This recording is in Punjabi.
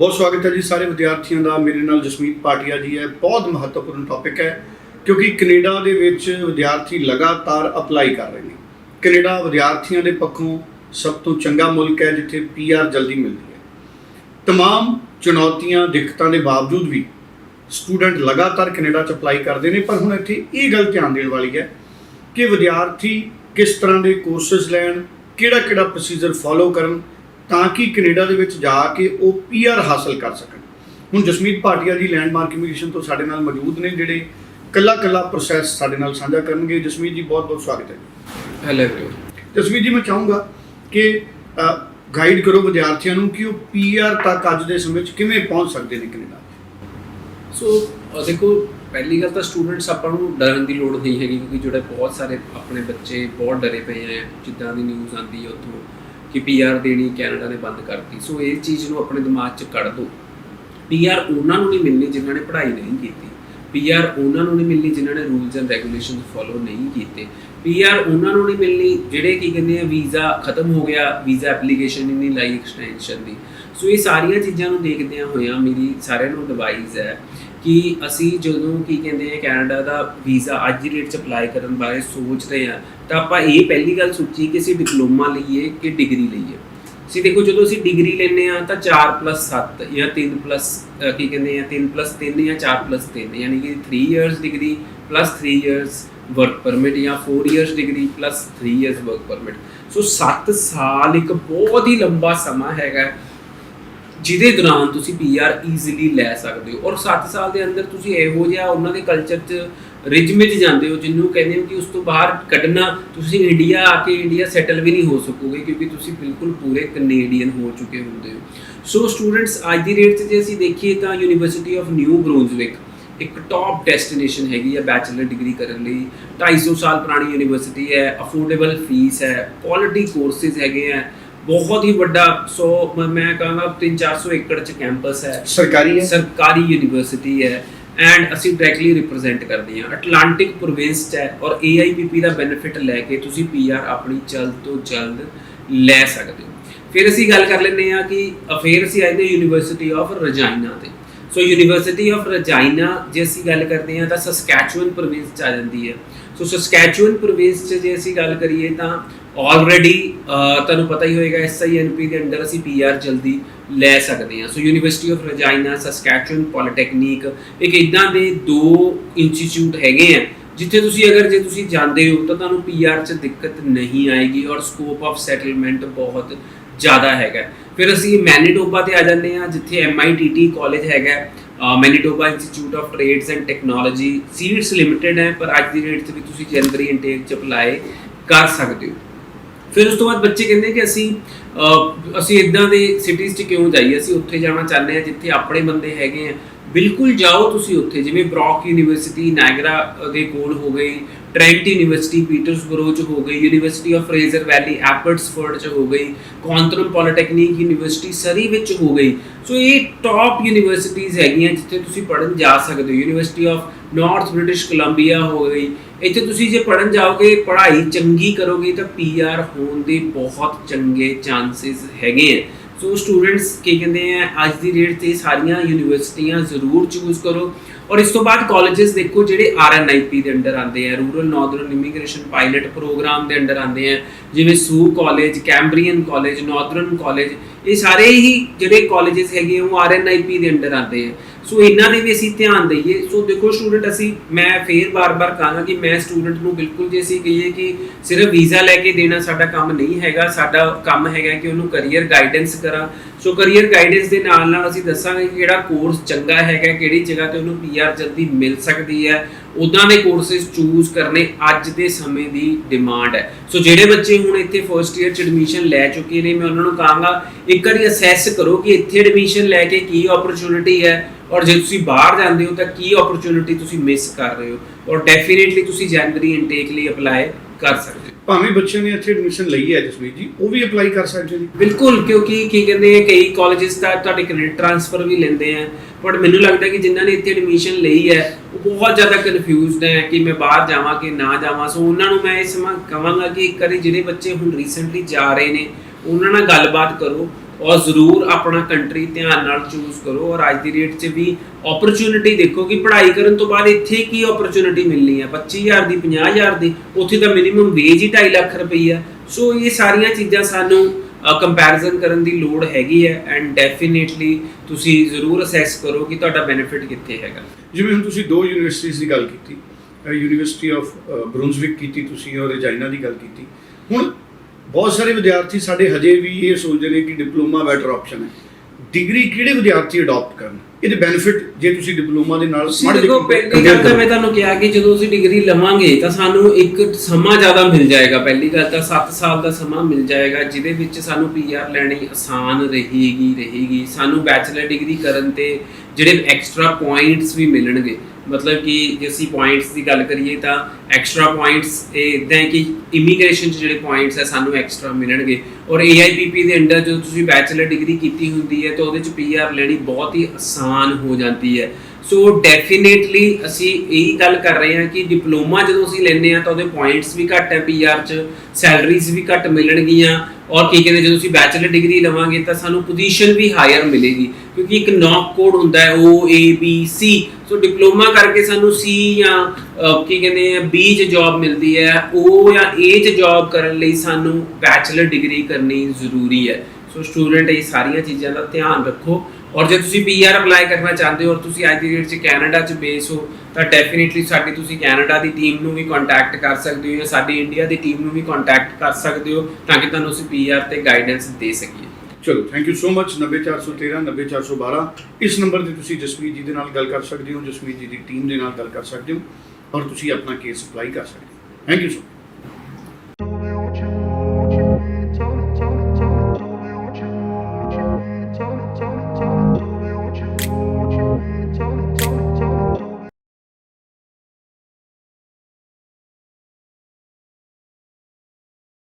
ਬਹੁਤ ਸਵਾਗਤ ਹੈ ਜੀ ਸਾਰੇ ਵਿਦਿਆਰਥੀਆਂ ਦਾ ਮੇਰੇ ਨਾਲ ਜਸਮੀਤ ਪਾਟਿਆ ਜੀ ਹੈ ਬਹੁਤ ਮਹੱਤਵਪੂਰਨ ਟੌਪਿਕ ਹੈ ਕਿਉਂਕਿ ਕੈਨੇਡਾ ਦੇ ਵਿੱਚ ਵਿਦਿਆਰਥੀ ਲਗਾਤਾਰ ਅਪਲਾਈ ਕਰ ਰਹੇ ਨੇ ਕੈਨੇਡਾ ਵਿਦਿਆਰਥੀਆਂ ਦੇ ਪੱਖੋਂ ਸਭ ਤੋਂ ਚੰਗਾ ਮੁਲਕ ਹੈ ਜਿੱਥੇ ਪੀਆਰ ਜਲਦੀ ਮਿਲਦੀ ਹੈ तमाम ਚੁਣੌਤੀਆਂ ਦਿੱਕਤਾਂ ਦੇ ਬਾਵਜੂਦ ਵੀ ਸਟੂਡੈਂਟ ਲਗਾਤਾਰ ਕੈਨੇਡਾ 'ਚ ਅਪਲਾਈ ਕਰਦੇ ਨੇ ਪਰ ਹੁਣ ਇੱਥੇ ਇਹ ਗੱਲ ਧਿਆਨ ਦੇਣ ਵਾਲੀ ਹੈ ਕਿ ਵਿਦਿਆਰਥੀ ਕਿਸ ਤਰ੍ਹਾਂ ਦੇ ਕੋਰਸਸ ਲੈਣ ਕਿਹੜਾ ਕਿਹੜਾ ਪ੍ਰੋਸੀਜਰ ਫੋਲੋ ਕਰਨ ਤਾਂ ਕਿ ਕੈਨੇਡਾ ਦੇ ਵਿੱਚ ਜਾ ਕੇ ਉਹ ਪੀਆਰ ਹਾਸਲ ਕਰ ਸਕਣ। ਹੁਣ ਜਸਮੀਤ ਭਾਟੀਆ ਜੀ ਲੈਂਡਮਾਰਕ ਇਮੀਗ੍ਰੇਸ਼ਨ ਤੋਂ ਸਾਡੇ ਨਾਲ ਮੌਜੂਦ ਨੇ ਜਿਹੜੇ ਕੱਲਾ ਕੱਲਾ ਪ੍ਰੋਸੈਸ ਸਾਡੇ ਨਾਲ ਸਾਂਝਾ ਕਰਨਗੇ। ਜਸਮੀਤ ਜੀ ਬਹੁਤ ਬਹੁਤ ਸਵਾਗਤ ਹੈ ਹੈਲੋ ਜਸਮੀਤ ਜੀ ਮੈਂ ਚਾਹੂੰਗਾ ਕਿ ਗਾਈਡ ਕਰੋ ਵਿਦਿਆਰਥੀਆਂ ਨੂੰ ਕਿ ਉਹ ਪੀਆਰ ਤੱਕ ਅੱਜ ਦੇ ਸਮੇਂ 'ਚ ਕਿਵੇਂ ਪਹੁੰਚ ਸਕਦੇ ਨੇ ਕੈਨੇਡਾ। ਸੋ ਦੇਖੋ ਪਹਿਲੀ ਗੱਲ ਤਾਂ ਸਟੂਡੈਂਟਸ ਆਪਾਂ ਨੂੰ ਡਰਨ ਦੀ ਲੋੜ ਨਹੀਂ ਹੈਗੀ ਕਿਉਂਕਿ ਜਿਹੜੇ ਬਹੁਤ ਸਾਰੇ ਆਪਣੇ ਬੱਚੇ ਬਹੁਤ ਡਰੇ ਪਏ ਆ ਜਿੱਦਾਂ ਦੀ ਨਿਊਜ਼ ਆਉਂਦੀ ਹੈ ਉੱਥੋਂ। ਕਿ ਪੀਆਰ ਦੇਣੀ ਕੈਨੇਡਾ ਨੇ ਬੰਦ ਕਰਤੀ। ਸੋ ਇਹ ਚੀਜ਼ ਨੂੰ ਆਪਣੇ ਦਿਮਾਗ 'ਚ ਕੱਢ ਦਿਓ ਪੀਆਰ ਉਹਨਾਂ ਨੂੰ ਨਹੀਂ ਮਿਲਣੀ ਜਿਨ੍ਹਾਂ ਨੇ ਪੜ੍ਹਾਈ ਨਹੀਂ ਕੀਤੀ। ਪੀਆਰ ਉਹਨਾਂ ਨੂੰ ਨਹੀਂ ਮਿਲਣੀ ਜਿਨ੍ਹਾਂ ਨੇ ਰੂਲਸ ਐਂਡ ਰੈਗੂਲੇਸ਼ਨਸ ਫੋਲੋ ਨਹੀਂ ਕੀਤੇ। ਪੀਆਰ ਉਹਨਾਂ ਨੂੰ ਨਹੀਂ ਮਿਲਣੀ ਜਿਹੜੇ ਕੀ ਕਹਿੰਦੇ ਆ, ਵੀਜ਼ਾ ਖਤਮ ਹੋ ਗਿਆ, ਵੀਜ਼ਾ ਐਪਲੀਕੇਸ਼ਨ ਹੀ ਨਹੀਂ ਲਾਈ ਐਕਸਟੈਂਸ਼ਨ ਦੀ। ਸੋ ਇਹ ਸਾਰੀਆਂ ਚੀਜ਼ਾਂ ਨੂੰ ਦੇਖਦਿਆਂ ਹੋਇਆਂ ਮੇਰੀ ਸਾਰਿਆਂ ਨੂੰ ਐਡਵਾਈਸ ਹੈ ਕਿ ਅਸੀਂ ਜਦੋਂ ਕੀ ਕਹਿੰਦੇ ਆ, ਕੈਨੇਡਾ ਦਾ ਵੀਜ਼ਾ ਅੱਜ ਦੀ ਡੇਟ 'ਚ ਅਪਲਾਈ ਕਰਨ ਬਾਰੇ ਸੋਚ ਰਹੇ ਆ ਤਾਂ ਆਪਾਂ ਇਹ ਪਹਿਲੀ ਗੱਲ ਸੋਚੀ ਕਿ ਅਸੀਂ ਡਿਪਲੋਮਾ ਲਈਏ ਕਿ ਡਿਗਰੀ ਲਈਏ। ਸੀ ਦੇਖੋ, ਜਦੋਂ ਅਸੀਂ ਡਿਗਰੀ ਲੈਂਦੇ ਆ ਤਾਂ 4+7 ਜਾਂ 3+ ਕੀ ਕਹਿੰਦੇ ਆ 3+3 ਜਾਂ 4+3 ਯਾਨੀ ਕਿ 3 years degree 3 years work permit ਜਾਂ 4 years degree 3 years work permit so 7 ਸਾਲ ਇੱਕ ਬਹੁਤ ਹੀ ਲੰਬਾ ਸਮਾਂ ਹੈਗਾ। ਜਿਹਦੇ ਦੌਰਾਨ ਤੁਸੀਂ ਪੀਆਰ ਈਜ਼ੀਲੀ ਲੈ ਸਕਦੇ ਹੋ। ਔਰ 7 ਸਾਲ ਦੇ ਅੰਦਰ ਤੁਸੀਂ ਇਹੋ ਜਿਹਾ ਉਹਨਾਂ ਦੇ ਕਲਚਰ 'ਚ ਰਿਜ ਵਿੱਚ ਜਾਂਦੇ ਹੋ, ਜਿਹਨੂੰ ਕਹਿੰਦੇ ਹੋ ਕਿ ਉਸ ਤੋਂ ਬਾਹਰ ਕੱਢਣਾ, ਤੁਸੀਂ ਇੰਡੀਆ ਆ ਕੇ ਇੰਡੀਆ ਸੈਟਲ ਵੀ ਨਹੀਂ ਹੋ ਸਕੋਗੇ ਕਿਉਂਕਿ ਤੁਸੀਂ ਬਿਲਕੁਲ ਪੂਰੇ ਕੈਨੇਡੀਅਨ ਹੋ ਚੁੱਕੇ ਹੁੰਦੇ ਹੋ। ਸੋ ਸਟੂਡੈਂਟਸ ਅੱਜ ਦੀ ਡੇਟ 'ਚ ਜੇ ਅਸੀਂ ਦੇਖੀਏ ਤਾਂ ਯੂਨੀਵਰਸਿਟੀ ਆਫ ਨਿਊ ਬਰੂਨਜ਼ਵਿਕ ਇੱਕ ਟੌਪ ਡੈਸਟੀਨੇਸ਼ਨ ਹੈਗੀ ਹੈ ਬੈਚਲਰ ਡਿਗਰੀ ਕਰਨ ਲਈ। 250 ਸਾਲ ਪੁਰਾਣੀ ਯੂਨੀਵਰਸਿਟੀ ਹੈ ਅਫੋਰਡੇਬਲ ਫੀਸ ਹੈ ਕੁਆਲਿਟੀ ਕੋਰਸਿਸ ਹੈਗੇ ਆ। ਬਹੁਤ ਹੀ ਵੱਡਾ ਸੋ ਮ- ਕਹਾਂਗਾ 3-400 ਏਕੜ ਚ ਕੈਂਪਸ ਹੈ। ਸਰਕਾਰੀ ਹੈ? ਸਰਕਾਰੀ ਯੂਨੀਵਰਸਿਟੀ ਹੈ ਐਂਡ ਅਸੀਂ ਡਾਇਰੈਕਟਲੀ ਰਿਪਰੈਜ਼ੈਂਟ ਕਰਦੇ ਹਾਂ। ਅਟਲਾਂਟਿਕ ਪ੍ਰੋਵਿੰਸ ਚ ਹੈ ਔਰ AIPP ਦਾ ਬੈਨੀਫਿਟ ਲੈ ਕੇ ਤੁਸੀਂ PR ਆਪਣੀ ਜਲਦ ਤੋਂ ਜਲਦ ਲੈ ਸਕਦੇ ਹੋ। ਫਿਰ ਅਸੀਂ ਗੱਲ ਕਰ ਲੈਂਦੇ ਹਾਂ ਕਿ ਅ, ਫਿਰ ਅਸੀਂ ਆਏ ਨੇ ਯੂਨੀਵਰਸਿਟੀ ਆਫ ਰਜਾਈਨਾ ਤੇ। ਸੋ ਯੂਨੀਵਰਸਿਟੀ ਆਫ ਰਜਾਈਨਾ ਜੇ ਅਸੀਂ ਗੱਲ ਕਰਦੇ ਹਾਂ ਤਾਂ ਸਸਕੈਚੁਅਨ ਪ੍ਰੋਵਿੰਸ ਚ ਆ ਜਾਂਦੀ ਹੈ। ਸੋ ਸਸਕੈਚੁਅਨ ਪ੍ਰੋਵਿੰਸ ਚ ਜੇ ਅਸੀਂ ਗੱਲ ਕਰੀਏ ਤਾਂ ਆਲਰੇਡੀ uh, ਤੁਹਾਨੂੰ ਪਤਾ ਹੀ ਹੋਏਗਾ SINP ਦੇ ਅੰਡਰ ਅਸੀਂ PR ਜਲਦੀ ਲੈ ਸਕਦੇ ਹਾਂ। So university of Regina Saskatchewan Polytechnic ਇੱਕ ਇਦਾਂ ਦੇ ਦੋ ਇੰਸਟੀਚਿਊਟ ਹੈਗੇ ਆ, ਜਿੱਥੇ ਤੁਸੀਂ ਅਗਰ ਜੇ ਤੁਸੀਂ ਜਾਂਦੇ ਹੋ, ਤਾਂ ਤੁਹਾਨੂੰ PR 'ਚ ਦਿੱਕਤ ਨਹੀਂ ਆਏਗੀ ਔਰ ਸਕੋਪ ਆਫ ਸੈਟਲਮੈਂਟ ਬਹੁਤ ਜ਼ਿਆਦਾ ਹੈਗਾ। ਫਿਰ ਅਸੀਂ ਮੈਨੀਟੋਬਾ ਤੇ ਆ ਜਾਂਦੇ ਹਾਂ, ਜਿੱਥੇ MITT ਕਾਲਜ ਹੈਗਾ। Manitoba Institute of Trades and Technology seats limited ਹੈ, ਪਰ ਅੱਜ ਦੀ ਡੇਟ 'ਚ ਵੀ ਤੁਸੀਂ ਜਨਵਰੀ ਇਨਟੇਕ 'ਚ ਅਪਲਾਈ ਕਰ ਸਕਦੇ ਹੋ। ਫਿਰ ਉਸ ਤੋਂ ਬਾਅਦ ਬੱਚੇ ਕਹਿੰਦੇ ਕਿ ਅਸੀਂ ਅਸੀਂ ਇਦਾਂ ਦੇ ਸਿਟੀਜ਼ 'ਚ ਕਿਉਂ ਜਾਈਏ? ਅਸੀਂ ਉੱਥੇ ਜਾਣਾ ਚਾਹੁੰਦੇ ਹਾਂ ਜਿੱਥੇ ਆਪਣੇ ਬੰਦੇ ਹੈਗੇ ਆ। ਬਿਲਕੁਲ ਜਾਓ ਤੁਸੀਂ ਉੱਥੇ, ਜਿਵੇਂ ਬ੍ਰੌਕ ਯੂਨੀਵਰਸਿਟੀ ਨਾਇਗਰਾ ਦੇ ਕੋਲ ਹੋ ਗਈ ਟ੍ਰੈਂਟ ਯੂਨੀਵਰਸਿਟੀ ਪੀਟਰਸਬਰੋ 'ਚ ਹੋ ਗਈ university of Fraser Valley Abbotsford 'ਚ ਹੋ ਗਈ ਕੁਆਂਟਮ ਪੋਲੀਟੈਕਨਿਕ ਯੂਨੀਵਰਸਿਟੀ ਸਰੀ ਵਿੱਚ ਹੋ ਗਈ। ਸੋ ਇਹ ਟਾਪ ਯੂਨੀਵਰਸਿਟੀਜ਼ ਹੈਗੀਆਂ ਜਿੱਥੇ ਤੁਸੀਂ ਪੜ੍ਹਨ ਜਾ ਸਕਦੇ ਹੋ। University of North British Columbia ਹੋ ਗਈ। ਇੱਥੇ ਤੁਸੀਂ ਜੇ ਪੜਨ ਜਾਓਗੇ, ਪੜ੍ਹਾਈ ਚੰਗੀ ਕਰੋਗੇ ਤਾਂ ਪੀਆਰ ਹੋਣ ਦੇ ਬਹੁਤ ਚੰਗੇ ਚਾਂਸਸ ਹੈਗੇ ਆ। ਸੋ ਸਟੂਡੈਂਟਸ ਕੀ ਕਹਿੰਦੇ ਆ ਅੱਜ ਦੀ ਡੇਟ ਤੇ ਸਾਰੀਆਂ ਯੂਨੀਵਰਸਿਟੀਆਂ ਜ਼ਰੂਰ ਚੂਜ਼ ਕਰੋ। ਔਰ ਇਸ ਤੋਂ ਬਾਅਦ ਕਾਲਜਸ ਦੇਖੋ ਜਿਹੜੇ ਆਰਐਨਆਈਪੀ ਦੇ ਅੰਡਰ ਆਉਂਦੇ ਆ rural northern immigration pilot program ਦੇ ਅੰਡਰ ਆਉਂਦੇ ਆ ਜਿਵੇਂ ਸੂ college Cambrian college Northern college ਇਹ ਸਾਰੇ ਹੀ ਜਿਹੜੇ ਕਾਲਜਸ ਹੈਗੇ ਆ, ਉਹ ਆਰਐਨਆਈਪੀ ਦੇ ਅੰਡਰ ਆਉਂਦੇ ਆ। ਸੋ ਇਹਨਾਂ ਦੇ ਵੀ ਅਸੀਂ ਧਿਆਨ ਦਈਏ। ਸੋ ਦੇਖੋ ਸਟੂਡੈਂਟ ਅਸੀਂ ਮੈਂ ਫੇਰ ਬਾਰ-ਬਾਰ ਕਹਾਂਗਾ ਕਿ ਮੈਂ ਸਟੂਡੈਂਟ ਨੂੰ ਬਿਲਕੁਲ ਜੇ ਅਸੀਂ ਕਹੀਏ ਕਿ ਸਿਰਫ ਵੀਜ਼ਾ ਲੈ ਕੇ ਦੇਣਾ ਸਾਡਾ ਕੰਮ ਨਹੀਂ ਹੈਗਾ, ਸਾਡਾ ਕੰਮ ਹੈਗਾ ਕਿ ਉਹਨੂੰ ਕੈਰੀਅਰ ਗਾਈਡੈਂਸ ਕਰਾਂ। ਸੋ ਕੈਰੀਅਰ ਗਾਈਡੈਂਸ ਦੇ ਨਾਲ ਨਾਲ ਅਸੀਂ ਦੱਸਾਂਗੇ ਕਿਹੜਾ ਕੋਰਸ ਚੰਗਾ ਹੈਗਾ, ਕਿਹੜੀ ਜਗ੍ਹਾ ਤੇ ਉਹਨੂੰ ਪੀਆਰ ਜਲਦੀ ਮਿਲ ਸਕਦੀ ਹੈ। ਉਦਾਂ ਦੇ ਕੋਰਸਸ ਚੂਜ਼ ਕਰਨੇ ਅੱਜ ਦੇ ਸਮੇਂ ਦੀ ਡਿਮਾਂਡ ਹੈ। ਸੋ ਜਿਹੜੇ ਬੱਚੇ ਹੁਣ ਇੱਥੇ ਫਰਸਟ ਈਅਰ ਚ ਐਡਮਿਸ਼ਨ ਲੈ ਚੁੱਕੇ ਨੇ, ਮੈਂ ਉਹਨਾਂ ਨੂੰ ਕਹਾਂਗਾ, ਇੱਕ ਵਾਰੀ ਅਸੈਸ ਕਰੋ ਕਿ ਇੱਥੇ ਐਡਮਿਸ਼ਨ ਲੈ ਕੇ ਕੀ ਓਪਰਚ्युनिटी ਹੈ। ਔਰ ਜੇ ਤੁਸੀਂ ਬਾਹਰ ਜਾਂਦੇ ਹੋ ਤਾਂ ਕੀ ਓਪਰਚ्युनिटी ਤੁਸੀਂ ਮਿਸ ਕਰ ਰਹੇ ਹੋ? ਔਰ ਡੈਫੀਨਿਟਲੀ ਤੁਸੀਂ ਜਨਵਰੀ ਇਨਟੇਕ ਲਈ ਅਪਲਾਈ ਕਰ ਸਕਦੇ ਹੋ। ਭਾਵੇਂ ਬੱਚੇ ਨੇ ਇੱਥੇ ਐਡਮਿਸ਼ਨ ਲਈ ਹੈ ਜਸਵੀਰ ਜੀ ਉਹ ਵੀ ਅਪਲਾਈ ਕਰ ਸਕਦੇ ਜੀ ਬਿਲਕੁਲ ਕਿਉਂਕਿ ਕੀ ਕਹਿੰਦੇ ਆ ਕਈ ਕਾਲਜਸ ਤਾਂ ਤੁਹਾਡੇ ਕ੍ਰੈਡਿਟ ਟ੍ਰਾਂਸਫਰ ਵੀ ਲੈਂਦੇ ਆ ਪਰ ਮੈਨੂੰ ਲੱਗਦਾ ਕਿ ਜਿਨ੍ਹਾਂ ਨੇ ਇੱਥੇ ਐਡਮਿਸ਼ਨ ਲਈ ਹੈ ਉਹ ਬਹੁਤ ਜ਼ਿਆਦਾ ਕਨਫਿਊਜ਼ਡ ਹੈ ਕਿ ਮੈਂ ਬਾਹਰ ਜਾਵਾਂ ਕਿ ਨਾ ਜਾਵਾਂ। ਸੋ ਉਹਨਾਂ ਨੂੰ ਮੈਂ ਇਸ ਸਮਾਂ ਕਹਾਂਗਾ ਕਿ ਇੱਕ ਵਾਰੀ ਜਿਹੜੇ ਬੱਚੇ ਹੁਣ ਰੀਸੈਂਟਲੀ ਜਾ ਰਹੇ ਨੇ ਉਹਨਾਂ ਨਾਲ ਗੱਲਬਾਤ ਕਰੋ। ਔਰ ਜ਼ਰੂਰ ਆਪਣਾ ਕੰਟਰੀ ਧਿਆਨ ਨਾਲ ਚੂਜ਼ ਕਰੋ ਔਰ ਅੱਜ ਦੀ ਡੇਟ 'ਚ ਵੀ ਓਪਰਚੁਨਿਟੀ ਦੇਖੋ ਕਿ ਪੜ੍ਹਾਈ ਕਰਨ ਤੋਂ ਬਾਅਦ ਇੱਥੇ ਕੀ ਓਪਰਚੁਨਿਟੀ ਮਿਲਣੀ ਹੈ 25000 ਦੀ 50000 ਦੀ, ਉੱਥੇ ਤਾਂ ਮਿਨੀਮਮ ਵੇਜ ਹੀ 2.5 ਲੱਖ ਰੁਪਈਆ ਸੋ ਇਹ ਸਾਰੀਆਂ ਚੀਜ਼ਾਂ ਸਾਨੂੰ ਕੰਪੈਰੀਜ਼ਨ ਕਰਨ ਦੀ ਲੋੜ ਹੈਗੀ ਹੈ ਐਂਡ ਡੈਫੀਨੇਟਲੀ ਤੁਸੀਂ ਜ਼ਰੂਰ ਅਸੈਸ ਕਰੋ ਕਿ ਤੁਹਾਡਾ ਬੈਨੀਫਿਟ ਕਿੱਥੇ ਹੈਗਾ। ਜਿਵੇਂ ਹੁਣ ਤੁਸੀਂ ਦੋ ਯੂਨੀਵਰਸਿਟੀਆਂ ਦੀ ਗੱਲ ਕੀਤੀ ਯੂਨੀਵਰਸਿਟੀ ਆਫ ਬਰੁੰਸਵਿਕ ਕੀਤੀ ਤੁਸੀਂ ਔਰ ਰਜਾਇਨਾ ਦੀ ਗੱਲ ਕੀਤੀ। ਹੁਣ ਬਹੁਤ ਸਾਰੇ ਵਿਦਿਆਰਥੀ ਸਾਡੇ ਹਜੇ ਵੀ ਇਹ ਸੋਚਦੇ ਨੇ ਕਿ ਡਿਪਲੋਮਾ ਬੈਟਰ ਆਪਸ਼ਨ ਹੈ। ਡਿਗਰੀ ਕਿਹੜੇ ਵਿਦਿਆਰਥੀ ਅਡਾਪਟ ਕਰਨ? ਇਹਦੇ ਬੈਨੀਫਿਟ ਜੇ ਤੁਸੀਂ ਡਿਪਲੋਮਾ ਦੇ ਨਾਲ ਮਾੜੇ ਦੇਖੋ ਪਹਿਲੀ ਗੱਲ ਤਾਂ ਮੈਂ ਤੁਹਾਨੂੰ ਕਿਹਾ ਕਿ ਜਦੋਂ ਅਸੀਂ ਡਿਗਰੀ ਲਵਾਂਗੇ ਤਾਂ ਸਾਨੂੰ ਇੱਕ ਸਮਾਂ ਜ਼ਿਆਦਾ ਮਿਲ ਜਾਏਗਾ। ਪਹਿਲੀ ਗੱਲ ਤਾਂ 7 ਸਾਲ ਦਾ ਸਮਾਂ ਮਿਲ ਜਾਏਗਾ ਜਿਹਦੇ ਵਿੱਚ ਸਾਨੂੰ ਪੀਆਰ ਲੈਣੀ ਆਸਾਨ ਰਹੇਗੀ ਰਹੇਗੀ। ਸਾਨੂੰ ਬੈਚਲਰ ਡਿਗਰੀ ਕਰਨ ਤੇ ਜਿਹੜੇ ਐਕਸਟਰਾ ਪੁਆਇੰਟਸ ਵੀ ਮਿਲਣਗੇ। ਮਤਲਬ ਕਿ ਜੇ ਅਸੀਂ ਪੁਆਇੰਟਸ ਦੀ ਗੱਲ ਕਰੀਏ ਤਾਂ ਐਕਸਟਰਾ ਪੁਆਇੰਟਸ ਇਹ ਇਦਾਂ ਹੈ ਕਿ ਇਮੀਗ੍ਰੇਸ਼ਨ 'ਚ ਜਿਹੜੇ ਪੁਆਇੰਟਸ ਹੈ ਸਾਨੂੰ ਐਕਸਟਰਾ ਮਿਲਣਗੇ। ਔਰ AIPP ਦੇ ਅੰਡਰ ਜਦੋਂ ਤੁਸੀਂ ਬੈਚਲਰ ਡਿਗਰੀ ਕੀਤੀ ਹੁੰਦੀ ਹੈ ਤਾਂ ਉਹਦੇ 'ਚ ਪੀਆਰ ਲੈਣੀ ਬਹੁਤ ਹੀ ਆਸਾਨ ਹੋ ਜਾਂਦੀ ਹੈ। ਸੋ ਡੈਫੀਨੇਟਲੀ ਅਸੀਂ ਇਹੀ ਗੱਲ ਕਰ ਰਹੇ ਹਾਂ ਕਿ ਡਿਪਲੋਮਾ ਜਦੋਂ ਅਸੀਂ ਲੈਂਦੇ ਹਾਂ ਤਾਂ ਉਹਦੇ ਪੁਆਇੰਟਸ ਵੀ ਘੱਟ ਹੈ ਪੀਆਰ 'ਚ ਸੈਲਰੀਜ਼ ਵੀ ਘੱਟ ਮਿਲਣਗੀਆਂ ਔਰ ਕੀ ਕਹਿੰਦੇ ਜਦੋਂ ਅਸੀਂ ਬੈਚਲਰ ਡਿਗਰੀ ਲਵਾਂਗੇ ਤਾਂ ਸਾਨੂੰ ਪੋਜੀਸ਼ਨ ਵੀ ਹਾਇਰ ਮਿਲੇਗੀ ਕਿਉਂਕਿ ਇੱਕ ਨੌਕ ਕੋਡ ਹੁੰਦਾ ਹੈ O, A, B, C so diploma ਕਰਕੇ ਸਾਨੂੰ C ਜਾਂ ਕੀ ਕਹਿੰਦੇ ਆ, B 'ਚ ਜੌਬ ਮਿਲਦੀ ਹੈ। O ਜਾਂ A 'ਚ ਜੌਬ ਕਰਨ ਲਈ ਸਾਨੂੰ ਬੈਚਲਰ ਡਿਗਰੀ ਕਰਨੀ ਜ਼ਰੂਰੀ ਹੈ। ਸੋ ਸਟੂਡੈਂਟ ਇਹ ਸਾਰੀਆਂ ਚੀਜ਼ਾਂ ਦਾ ਧਿਆਨ ਰੱਖੋ। ਔਰ ਜੇ ਤੁਸੀਂ ਪੀਆਰ ਅਪਲਾਈ ਕਰਨਾ ਚਾਹੁੰਦੇ ਹੋ ਔਰ ਤੁਸੀਂ ਅੱਜ ਦੀ ਡੇਟ 'ਚ ਕੈਨੇਡਾ 'ਚ ਬੇਸ ਹੋ, ਤਾਂ ਡੈਫੀਨਿਟਲੀ ਸਾਡੀ ਤੁਸੀਂ ਕੈਨੇਡਾ ਦੀ ਟੀਮ ਨੂੰ ਵੀ ਕੰਟੈਕਟ ਕਰ ਸਕਦੇ ਹੋ ਜਾਂ ਸਾਡੀ ਇੰਡੀਆ ਦੀ ਟੀਮ ਨੂੰ ਵੀ ਕੰਟੈਕਟ ਕਰ ਸਕਦੇ ਹੋ ਤਾਂ ਕਿ ਤੁਹਾਨੂੰ ਅਸੀਂ ਪੀਆਰ ਤੇ ਗਾਈਡੈਂਸ ਦੇ ਸਕੀਏ। ਚਲੋ ਥੈਂਕ ਯੂ ਸੋ ਮਚ 90413 90412 ਇਸ ਨੰਬਰ ਤੇ ਤੁਸੀਂ ਜਸਮੀਤ ਜੀ ਦੇ ਨਾਲ ਗੱਲ ਕਰ ਸਕਦੇ ਹੋ, ਜਸਮੀਤ ਜੀ ਦੀ ਟੀਮ ਦੇ ਨਾਲ ਗੱਲ ਕਰ ਸਕਦੇ ਹੋ ਔਰ ਤੁਸੀਂ ਆਪਣਾ ਕੇਸ ਅਪਲਾਈ ਕਰ ਸਕਦੇ ਹੋ। Thank you so